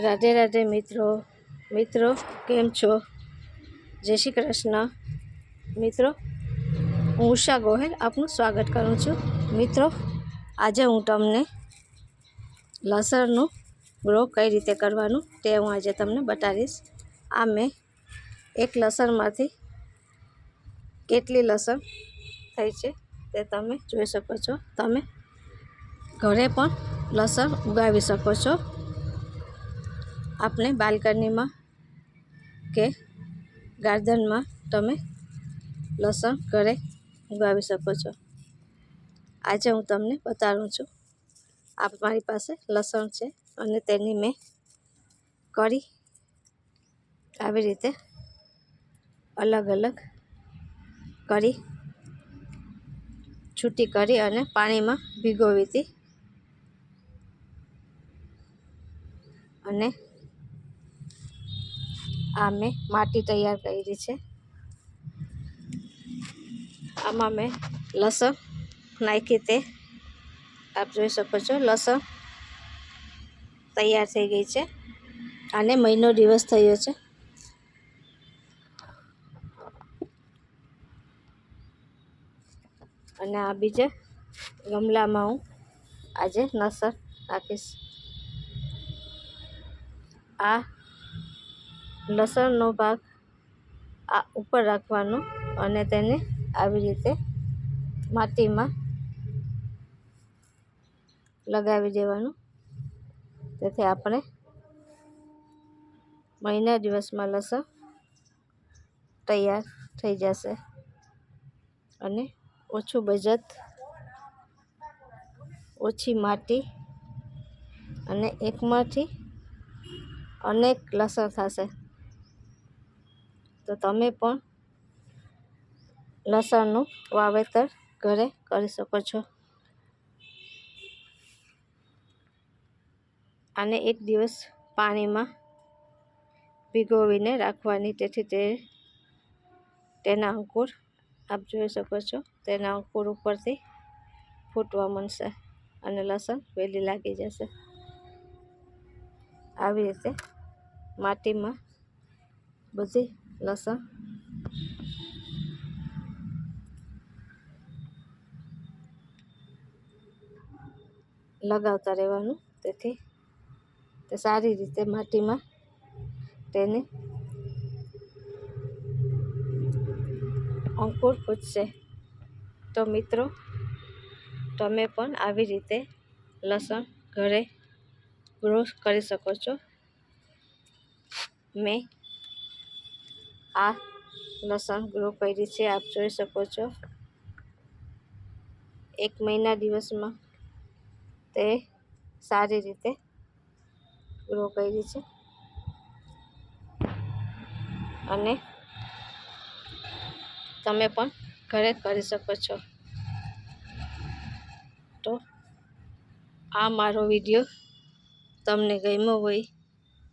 રાધે રાધે મિત્રો મિત્રો, કેમ છો? જય શ્રી કૃષ્ણ. મિત્રો, હું ઉષા ગોહેલ આપનું સ્વાગત કરું છું. મિત્રો, આજે હું તમને લસણનું ગ્રો કઈ રીતે કરવાનું તે હું આજે તમને બતાવીશ. આ મેં એક લસણમાંથી કેટલી લસણ થઈ છે તે તમે જોઈ શકો છો. તમે ઘરે પણ લસણ ઉગાવી શકો છો. આપણે બાલ્કનીમાં કે ગાર્ડનમાં તમે લસણ ઘરે ઉગાવી શકો છો. આજે હું તમને બતાવું છું. આપ મારી પાસે લસણ છે અને તેની મેં કરી આવી રીતે અલગ અલગ કરી, છૂટી કરી અને પાણીમાં ભીગોવી હતી અને આ મેં માટી તૈયાર કરી છે. આમાં મેં લસણ નાખી તે. આપ જોઈ શકો છો, લસણ તૈયાર થઈ ગઈ છે. આને મહિનો દિવસ થયો છે. અને આ બીજે ગમલામાં હું આજે નસર નાખીશ. આ લસણનો ભાગ આ ઉપર રાખવાનો અને તેને આવી રીતે માટીમાં લગાવી દેવાનું. તેથી આપણે મહિના દિવસમાં લસણ તૈયાર થઈ જશે અને ઓછું બજત ઓછી માટી અને એકમાંથી અનેક લસણ થશે. તો તમે પણ લસણનું વાવેતર ઘરે કરી શકો છો. આને એક દિવસ પાણીમાં ભીગોવીને રાખવાની, તેથી તે તેના અંકુર આપ જોઈ શકો છો, તેના અંકુર ઉપરથી ફૂટવા મળશે અને લસણ વહેલી લાગી જશે. આવી રીતે માટીમાં બધી લસણ. લગાવતા રહેવાનું તેથી. તે સારી રીતે માટીમાં તેને અંકુર પૂછશે. તો મિત્રો, તમે પણ આવી રીતે લસણ ઘરે ગ્રો કરી શકો છો. મેં આ લસણ ગ્રો કરી છે, આપ જોઈ શકો છો. એક મહિના દિવસમાં તે સારી રીતે ગ્રો કરી છે. અને તમે પણ ઘરે કરી શકો છો. તો આ મારો વીડિયો તમને ગમ્યો હોય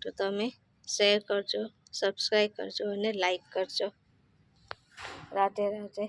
તો તમે શેર કરજો. સબસ્ક્રાઈબ કરજો અને લાઈક કરજો. રાધે રાધે.